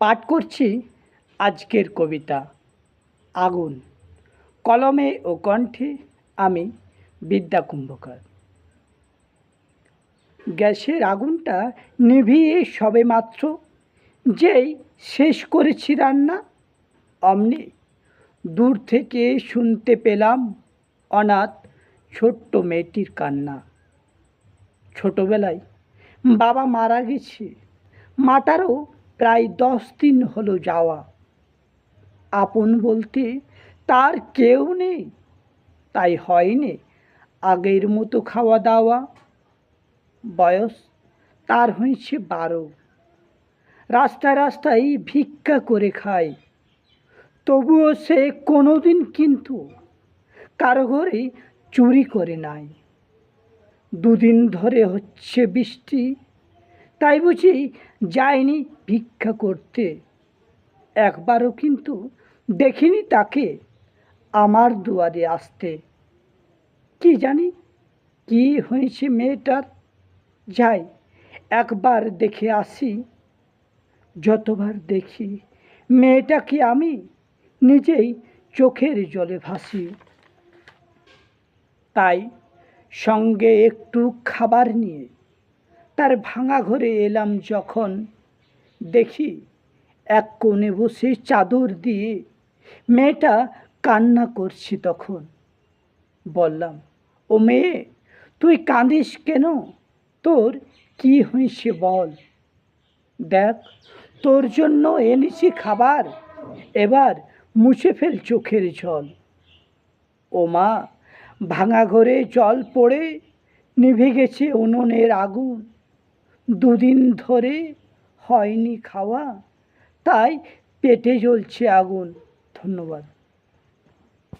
পাঠ করছি আজকের কবিতা। আগুন। কলমে ও কণ্ঠে আমি বিদ্যা কুম্ভকার। গ্যাসের আগুনটা নিভিয়ে সবে মাত্র যেই শেষ করেছি রান্না, অমনি দূর থেকে শুনতে পেলাম অনাথ ছোট্ট মেয়েটির কান্না। ছোটবেলায় বাবা মারা গেছে, মাটারও প্রায় দশ দিন হলো যাওয়া। আপন বলতে তার কেউ নেই। তাই হয়নি আগের মতো খাওয়া দাওয়া বয়স তার হয়েছে বারো। রাস্তায় রাস্তায় ভিক্ষা করে খায়। তবুও সে কোনোদিন কিন্তু কারও ঘরে চুরি করে নাই। দুদিন ধরে হচ্ছে বৃষ্টি। তাই বুঝি যায়নি ভিক্ষা করতে। একবারও কিন্তু দেখিনি তাকে আমার দুয়ারে আসতে। কি জানি কি হয়েছে মেয়েটার? যাই, একবার দেখে আসি। যতবার দেখি মেয়েটাকে আমি নিজেই চোখের জলে ভাসি। তাই সঙ্গে একটু খাবার নিয়ে তার ভাঙা ঘরে এলাম যখন। দেখি এক কোণে বসে চাদর দিয়ে মেয়েটা কান্না করছি তখন। বললাম, ও মেয়ে, তুই কাঁদিস কেন? তোর কি হয়েছে বল? দেখ, তোর জন্য এনেছি খাবার, এবার মুছে ফেল চোখের জল। ও মা, ভাঙা ঘরে জল পড়ে নিভে গেছে উনুনের আগুন। দুদিন ধরে হয়নি খাওয়া তাই পেটে জ্বলছে আগুন। ধন্যবাদ।